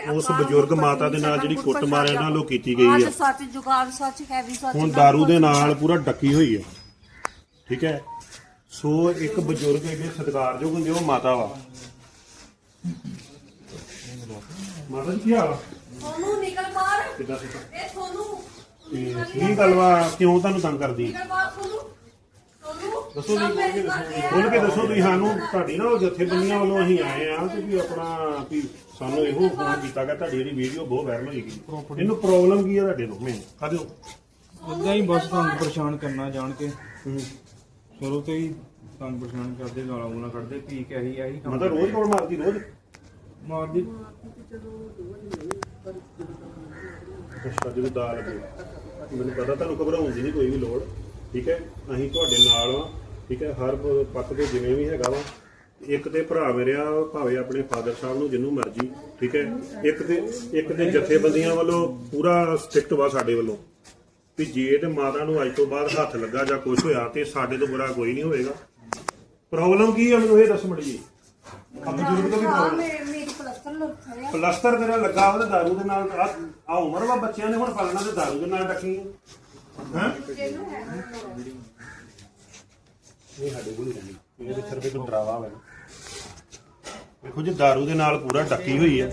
ਉਸ ਬਜ਼ੁਰਗ ਮਾਤਾ ਦੇ ਨਾਲ ਜਿਹੜੀ ਕੁੱਟਮਾਰ ਇਹਨਾਂ ਵੱਲੋਂ ਕੀਤੀ ਗਈ ਸੱਚ ਸੱਚ ਹੈ ਸੱਚ ਹੁਣ दारू ਦੇ ਨਾਲ ਪੂਰਾ ਡੱਕੀ ਹੋਈ ਆ। ਠੀਕ ਹੈ? ਸੋ ਇੱਕ ਬਜ਼ੁਰਗ ਇਹਦੇ ਸਤਿਕਾਰਯੋਗ ਹੁੰਦੇ ਉਹ ਮਾਤਾ ਵਾ। ਮਾਤਾ ਜੀ ਕੀ ਹਾਲ ਆ? ਸੋਨੂੰ ਨਿਕਲ ਕਿੱਦਾਂ ਸੀ ਇਹ ਸੋਨੂੰ ਤੇ ਕੀ ਗੱਲ ਵਾ ਕਿਉਂ ਤੁਹਾਨੂੰ ਤੰਗ ਕਰਦੀ? ਨਿਕਲ ਦੱਸੋ ਜੀ ਹੈ। ਖੋਲ ਕੇ ਦੱਸੋ ਤੁਸੀਂ ਸਾਨੂੰ ਤੁਹਾਡੀ ਨਾ ਉਹ ਜਥੇਬੰਦੀਆਂ ਵੱਲੋਂ ਅਸੀਂ ਆਏ ਆ ਤੇ ਵੀ ਆਪਣਾ ਵੀ ਸਾਨੂੰ ਇਹੋ ਫੋਨ ਕੀਤਾ ਗਿਆ ਤੁਹਾਡੀ ਜਿਹੜੀ ਵੀਡੀਓ ਬਹੁਤ ਵਾਇਰਲ ਹੋਈ ਗਈ। ਇਹਨੂੰ ਪ੍ਰੋਬਲਮ ਕੀ ਆ ਤੁਹਾਡੇ ਤੋਂ? ਮੈਂ ਕਾਹਦੇ ਇਦਾਂ ਹੀ ਬਸ ਤੁਹਾਨੂੰ ਪਰੇਸ਼ਾਨ ਕਰਨਾ ਜਾਣ ਕੇ। ਸ਼ੁਰੂ ਤੋਂ ਹੀ ਤੁਹਾਨੂੰ ਪਰੇਸ਼ਾਨ ਕਰਦੇ ਗਾਲਾਂ ਗੂਲਾਂ ਕੱਢਦੇ ਪੀ ਕੇ ਆਹੀ ਆਹੀ ਕੰਮ ਮਤਲਬ ਰੋਜ਼ ਕੋਲ ਮਾਰਦੀ ਰੋਜ਼? ਮਾਰਦੀ। ਅੱਛਾ ਜਦੋਂ ਦਾ ਲੱਗੇ। ਮੈਨੂੰ ਪਤਾ ਤੁਹਾਨੂੰ ਘਬਰਾਉਣ ਦੀ ਨਹੀਂ ਕੋਈ ਵੀ ਲੋੜ ਠੀਕ ਹੈ? ਅਸੀਂ ਤੁਹਾਡੇ ਨਾਲ ਆ ਠੀਕ ਹੈ ਹਰ ਪੱਖ ਤੇ ਜਿਵੇਂ ਵੀ ਹੈਗਾ ਵਾ। ਇੱਕ ਤੇ ਭਰਾ ਮੇਰੇ ਆ ਭਾਵੇਂ ਆਪਣੇ ਫਾਦਰ ਸਾਹਿਬ ਨੂੰ ਜਿੰਨੂੰ ਮਰਜ਼ੀ ਠੀਕ ਹੈ। ਇੱਕ ਤੇ ਇੱਕ ਤੇ ਜਥੇਬੰਦੀਆਂ ਵੱਲੋਂ ਪੂਰਾ ਸਟ੍ਰਿਕਟ ਵਾ ਸਾਡੇ ਵੱਲੋਂ। ਵੀ ਜੇ ਤੇ ਮਾਤਾ ਨੂੰ ਅੱਜ ਤੋਂ ਬਾਅਦ ਹੱਥ ਲੱਗਾ ਜਾਂ ਕੁਝ ਹੋਇਆ ਤੇ ਸਾਡੇ ਤੋਂ ਬੁਰਾ ਕੋਈ ਨਹੀਂ ਹੋਵੇਗਾ। ਪ੍ਰੋਬਲਮ ਕੀ ਹੈ ਮੈਨੂੰ ਇਹ ਦੱਸ ਮੜੀ ਜੀ? ਆ ਬਜ਼ੁਰਗ ਤੋਂ ਵੀ ਹਾਂ ਪ੍ਰੋਬਲਮ। ਮੇਰੇ ਮੇਰੀ ਪਲਸਤਰ ਲੁੱਟ ਹੈ ਪਲਸਤਰ ਤੇਰਾ ਲੱਗਾ ਉਹਦੇ ਦਾਰੂ ਦੇ ਨਾਲ ਆ ਉਮਰ ਵਾ ਬੱਚਿਆਂ ਨੇ ਹੁਣ ਪਾਲਣਾ ਤੇ ਦਾਰੂ ਦੇ ਨਾਲ ਰੱਖੀ ਹੈ। ਇਹ ਸਾਡੇ ਕੋਲ ਹੀ ਰਹਿਣੀ ਇਹਦੇ ਸਿਰਫ ਇੱਕ ਡਰਾਵਾ ਹੋਵੇ ਦੇਖੋ ਜੀ ਦਾਰੂ ਦੇ ਨਾਲ ਪੂਰਾ ਡੱਕੀ ਹੋਈ ਹੈ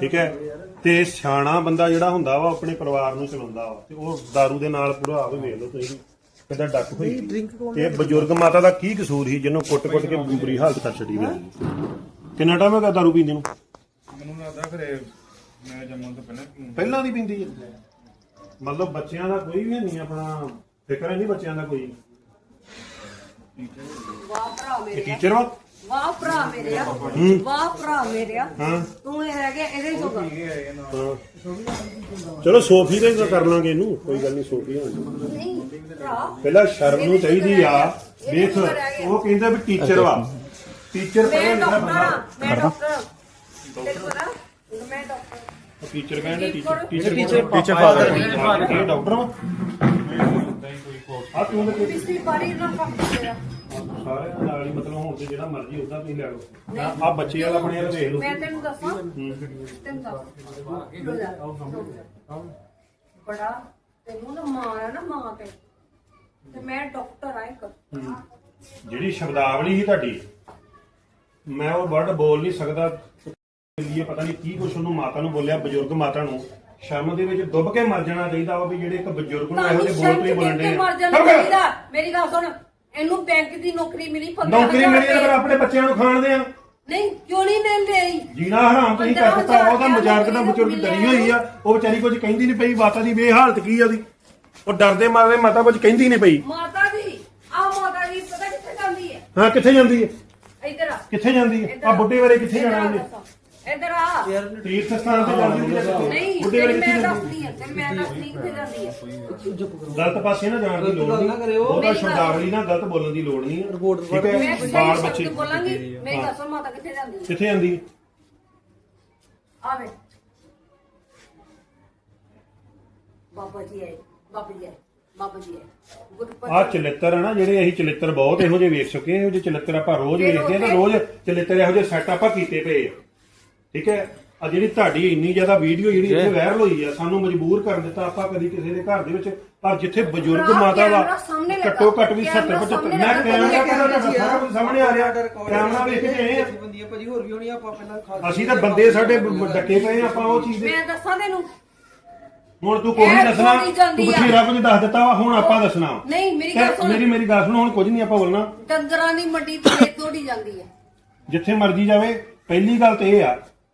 ਠੀਕ ਹੈ? ਤੇ ਸਿਆਣਾ ਬੰਦਾ ਜਿਹੜਾ ਹੁੰਦਾ ਵਾ ਆਪਣੇ ਪਰਿਵਾਰ ਨੂੰ ਚਲਾਉਂਦਾ ਵਾ ਤੇ ਉਹ ਦਾਰੂ ਦੇ ਨਾਲ ਪੂਰਾ ਆਵੇ ਵੇਖ ਲਓ ਤੁਸੀਂ ਕਿੱਦਾਂ ਡੱਕ ਹੋਈ। ਤੇ ਬਜ਼ੁਰਗ ਮਾਤਾ ਦਾ ਕੀ ਕਸੂਰ ਸੀ ਜਿਹਨੂੰ ਕੁੱਟ-ਕੁੱਟ ਕੇ ਬੁਰੀ ਹਾਲਤ ਕਰ ਛੱਡੀ ਗਈ ਕਿੰਨਾ ਟਾਈਮ ਹੋ ਗਿਆ ਦਾਰੂ ਪੀਂਦੇ ਨੂੰ? ਮੈਨੂੰ ਲੱਗਦਾ ਖਰੇ ਮੈਂ ਜੰਮਣ ਤੋਂ ਪਹਿਲਾਂ ਪਹਿਲਾਂ ਦੀ ਪਿੰਦੀ ਹੈ ਮਤਲਬ ਬੱਚਿਆਂ ਦਾ ਕੋਈ ਵੀ ਨਹੀਂ ਆਪਣਾ ਫਿਕਰ ਨਹੀਂ ਬੱਚਿਆਂ ਦਾ ਕੋਈ। ਵਾਹ ਭਰਾ ਇਹ ਮੇਰੇ ਟੀਚਰ ਵਾ ਵਾਹ ਭਰਾ ਮੇਰੇ ਵਾਹ ਭਰਾ ਮੇਰੇ ਹਾਂ। ਤੂੰ ਇਹ ਰਹਿ ਗਿਆ ਇਹਦੇ ਜੋਗਾ ਹਾਂ। ਚਲੋ ਸੋਫੀ ਦੇ ਕਰ ਲਾਂਗੇ ਇਹਨੂੰ ਕੋਈ ਗੱਲ ਨਹੀਂ ਸੋਫੀ ਹਾਂ ਨਹੀਂ ਭਰਾ ਪਹਿਲਾਂ ਸ਼ਰਮ ਨੂੰ ਚਾਹੀਦੀ ਆ। ਵੇਖ ਉਹ ਕਹਿੰਦਾ ਵੀ ਟੀਚਰ ਵਾ। ਟੀਚਰ ਮੈਂ ਡਾਕਟਰ ਹਾਂ ਮੈਂ ਡਾਕਟਰ ਦੇਖੋ ਨਾ ਮੈਂ ਡਾਕਟਰ ਟੀਚਰ ਕਹਿੰਦਾ teacher teacher teacher teacher father ਇਹ ਡਾਕਟਰ ਵਾ। ਹੀ ਕੋਈ ਕੋਰਸ ਆ ਤੂੰ ਤੇ ਪਿਛਲੀ ਵਾਰੀ ਨਾ ਕੰਮ ਕੀਤਾ ਸਾਰਿਆਂ ਨਾਲ ਹੀ ਮਤਲਬ ਹੁਣ ਤੇ ਜਿਹੜਾ ਮਰਜ਼ੀ ਉਦਾਂ ਤੁਸੀਂ ਲੈ ਲਓ। ਆ ਬੱਚੇ ਵਾਲਾ ਬਣਿਆ ਤਾਂ ਵੇਖ ਲਓ। ਮੈਂ ਤੈਨੂੰ ਦੱਸਾਂ। ਤੈਨੂੰ ਦੱਸ। ਬੜਾ ਤੈਨੂੰ ਨਾ ਮਾਂ ਆ ਨਾ ਮਾਂ ਤੇ। ਤੇ ਮੈਂ ਡਾਕਟਰ ਆ ਇੱਕ। ਜਿਹੜੀ ਸ਼ਬਦਾਵਲੀ ਸੀ ਤੁਹਾਡੀ ਮੈਂ ਉਹ ਵਰਡ ਬੋਲ ਨਹੀਂ ਸਕਦਾ। ਲਈ ਪਤਾ ਨਹੀਂ ਕੀ ਕੁਛ ਉਹਨੂੰ ਮਾਤਾ ਨੂੰ ਬੋਲਿਆ ਬਜ਼ੁਰਗ ਮਾਤਾ ਨੂੰ। ਸ਼ਰਮ ਦੇ ਵਿੱਚ ਡੁੱਬ ਕੇ ਮਰ ਜਾਣਾ ਚਾਹੀਦਾ ਵਾ ਵੀ ਜਿਹੜੇ ਇੱਕ ਬਜ਼ੁਰਗ ਨੂੰ ਇਹੋ ਜਿਹੇ ਬੋਲ ਤੋਂ ਹੀ ਬੋਲਣ ਦੇ ਮਰ ਜਾਣਾ ਚਾਹੀਦਾ। ਮੇਰੀ ਗੱਲ ਸੁਣ ਇਹਨੂੰ ਬੈਂਕ ਦੀ ਨੌਕਰੀ ਮਿਲੀ 15 ਨੌਕਰੀ ਮਿਲੀ ਤਾਂ ਫਿਰ ਆਪਣੇ ਬੱਚਿਆਂ ਨੂੰ ਖਾਣ ਦੇ ਆ। ਨਹੀਂ ਕਿਉਂ ਨਹੀਂ ਲੈ ਲਈ ਜੀਣਾ ਹਰਾਮ ਤੁਸੀਂ ਕਰ ਦਿੱਤਾ ਉਹਦਾ ਮਜ਼ਾਕ ਦਾ ਬਜ਼ੁਰਗ ਡਰੀ ਹੋਈ ਆ। ਉਹ ਵਿਚਾਰੀ ਕੁਝ ਕਹਿੰਦੀ ਨਹੀਂ ਪਈ ਮਾਤਾ ਦੀ ਵੇ ਹਾਲਤ ਕੀ ਆ ਉਹਦੀ? ਉਹ ਡਰਦੇ ਮਾਰੇ ਮਾਤਾ ਕੁਝ ਕਹਿੰਦੀ ਨਹੀਂ ਪਈ। ਮਾਤਾ ਜੀ ਆ ਮਾਤਾ ਜੀ ਪਤਾ ਕਿੱਥੇ ਜਾਂਦੀ ਹੈ? ਹਾਂ ਕਿੱਥੇ ਜਾਂਦੀ ਹੈ? ਇੱਧਰ ਆ। ਕਿੱਥੇ ਜਾਂਦੀ ਹੈ? ਆ। ਬੁੱਢੇ ਬਾਰੇ ਕਿੱਥੇ ਜਾਣਾ ਉਹਨੇ? ਇੱਧਰ ਆ। ਤੀਰਥ ਸਥਾਨ ਤੇ ਜਾਂਦੀ ਹੈ ਨਹੀਂ ਬੁੱਢੇ ਬਾਰੇ ਤੇਰੀ ਕਿੱਥੇ ਮੈਂ ਜਾਂਦੀ? ਦੱਸਦੀ ਆ ਤੇ ਮੈਂ ਦੱਸਦੀ ਕਿੱਥੇ ਜਾਂਦੀ ਹੈ ਗਲਤ ਪਾਸੇ ਨਾ ਜਾਣ ਦੀ ਲੋੜ ਨਹੀਂ। ਉਹਦਾ ਸ਼ਬਦਾਵਲੀ ਨਾਲ ਗਲਤ ਬੋਲਣ ਦੀ ਲੋੜ ਨਹੀਂ ਹੈ ਠੀਕ ਮੈਂ ਹੈ ਸਹੀ ਬਾਲ ਸ਼ਬਦ ਬੱਚੇ ਬੋਲਾਂਗੀ। ਮੇਰੀ ਗੱਲ ਸੁਣ ਮਾਤਾ ਕਿੱਥੇ ਜਾਂਦੀ ਹੈ ਕਿੱਥੇ ਜਾਂਦੀ? ਹੈ ਆਵੇ। ਬਾਬਾ ਜੀ ਆਏ ਬਾਬਾ ਜੀ ਆਏ ਬਾਬਾ ਜੀ ਆਏ। ਗੁਰਪਤ ਆ ਚਲਿੱਤਰ ਨਾ ਜਿਹੜੇ ਅਸੀਂ ਚਲਿੱਤਰ ਬਹੁਤ ਇਹੋ ਜਿਹੇ ਵੇਖ ਚੁੱਕੇ ਹਾਂ ਇਹੋ ਜਿਹੇ ਚਲਿੱਤਰ ਆਪਾਂ ਰੋਜ਼ ਵੇਖਦੇ ਹਾਂ ਤੇ ਰੋਜ਼ ਚਲਿੱਤਰ ਇਹੋ ਜਿਹੇ ਸੈੱਟ ਆਪਾਂ ਕੀਤੇ ਪਏ ਆ। ਠੀਕ ਹੈ? ਆ ਜਿਹੜੀ ਤੁਹਾਡੀ ਇੰਨੀ ਜ਼ਿਆਦਾ ਵੀਡੀਓ ਜਿਹੜੀ ਇੱਥੇ ਵਾਇਰਲ ਹੋਈ ਆ ਸਾਨੂੰ ਮਜਬੂਰ ਕਰ ਦਿੱਤਾ ਆਪਾਂ ਕਦੀ ਕਿਸੇ ਦੇ ਘਰ ਦੇ ਵਿੱਚ ਪਰ ਜਿੱਥੇ ਬਜ਼ੁਰਗ ਮਾਤਾ ਵਾ। ਘੱਟੋ ਘੱਟ ਵੀ ਕੈਮਰਾ 70 75 ਸਾਹਮਣੇ ਮੈਂ। ਕੈਮਰਾ ਕਿਹਦਾ ਸਾਰਾ ਕੁਝ ਸਾਹਮਣੇ ਆ ਰਿਹਾ। ਕੈਮਰਾ ਵੇਖ ਕੇ ਆਏ ਆ ਬੰਦੀ ਭਾਜੀ ਹੋਰ ਵੀ ਹੋਣੀ ਆਪਾਂ ਪਹਿਲਾਂ ਅਸੀਂ ਤਾਂ ਬੰਦੇ ਸਾਡੇ ਡੱਕੇ ਪਏ ਆ, ਆਪਾਂ ਉਹ ਚੀਜ਼ ਦੇ ਮੈਂ ਦੱਸਾਂ ਤੈਨੂੰ। ਹੁਣ ਤੂੰ ਕੋਈ ਨਹੀਂ ਦੱਸਣਾ ਤੂੰ। ਬਥੇਰਾ ਕੁਝ ਦੱਸ ਦਿੱਤਾ ਵਾ ਹੁਣ ਆਪਾਂ ਦੱਸਣਾ। ਨਹੀਂ ਮੇਰੀ ਗੱਲ ਸੁਣ। ਮੇਰੀ ਮੇਰੀ ਗੱਲ ਸੁਣੋ ਹੁਣ ਕੁਝ ਨਹੀਂ ਆਪਾਂ ਬੋਲਣਾ। ਡੰਗਰਾਂ ਦੀ ਮੰਡੀ ਤੇ ਤੋੜੀ ਜਾਂਦੀ ਹੈ ਜਿੱਥੇ ਮਰਜ਼ੀ ਜਾਵੇ ਪਹਿਲੀ ਗੱਲ ਤੇ ਇਹ ਆ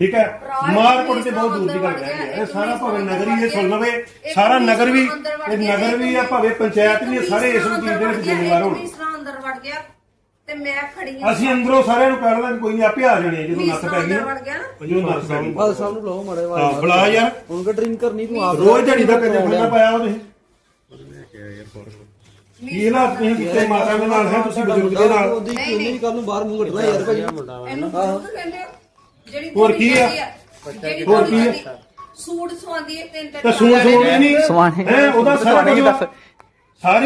ਠੀਕ ਹੈ? ਮਾਰ ਕੁੱਟ ਤੇ ਬਹੁਤ ਦੂਰ ਦੀ ਗੱਲ ਹੈ। ਇਹ ਸਾਰਾ ਭਾਵੇਂ ਨਗਰੀ ਇਹ ਸੁਣ ਲਵੇ ਸਾਰਾ ਨਗਰ ਵੀ ਇਹ ਨਗਰ ਵੀ ਆ ਭਾਵੇਂ ਪੰਚਾਇਤ ਵੀ ਇਹ ਸਾਰੇ ਇਸ ਚੀਜ਼ ਦੇ ਵਿੱਚ ਜ਼ਿੰਮੇਵਾਰ ਹੋਣ। ਮਿਸਰਾ ਅੰਦਰ ਵੜ ਗਿਆ ਤੇ ਮੈਂ ਖੜੀ ਹਾਂ। ਅਸੀਂ ਅੰਦਰੋਂ ਸਾਰਿਆਂ ਨੂੰ ਕਹਿ ਲਾਂ ਕੋਈ ਨਹੀਂ ਆਪੇ ਆ ਜਾਣੇ ਜਦੋਂ ਨੱਥ ਪੈ ਗਈ ਨਾ। ਨਾ ਜਦੋਂ ਨੱਥ ਪੈ ਗਈ ਬਾਲ ਸਾਹਿਬ ਨੂੰ ਬੁਲਾਓ ਮਾੜੇ ਹਾਂ ਬੁਲਾ ਯਾਰ। ਹੁਣ ਕਾ ਡਰਿੰਕ ਕਰਨੀ ਤੂੰ ਆਪ ਰੋਜ਼ ਦਿਹਾੜੀ ਦਾ ਕੰਜਰ ਖੰਨਾ ਪਾਇਆ ਉਹ ਤੁਸੀਂ ਕੀ ਹਾਲਾਤ ਤੁਸੀਂ ਦਿੱਤੇ ਮਾਤਾ ਦੇ ਨਾਲ ਹੈ ਤੁਸੀਂ ਬਜ਼ੁਰਗ ਦੇ ਨਾਲ। ਉਹਨੇ ਵੀ ਕੱਲ ਨੂੰ ਬਾਹਰ ਮੂੰਹ ਕੱਢਣਾ ਯਾਰ ਭਾਈ। ਇਹਨੂੰ ਕਹਿੰਦੇ ਜਿਹੜੀ ਹੋਰ ਕੀ ਆ? ਜਾਂਦੀ ਜਿਹੜੀ ਹੋਰ ਕੁੜੀ ਕੀ ਆ? ਜਾਂਦੀ, ਸੂਟ ਸਵਾਉਂਦੀ ਹੈ ਤਿੰਨ ਤਿੰਨ ਤਾਂ ਸੂਣ ਸੂਣ ਨਹੀਂ? ਸਵਾਣੇ ਹੈ ਉਹਦਾ ਸਾਰਾ ਕੁਝ ਸਾਰੀ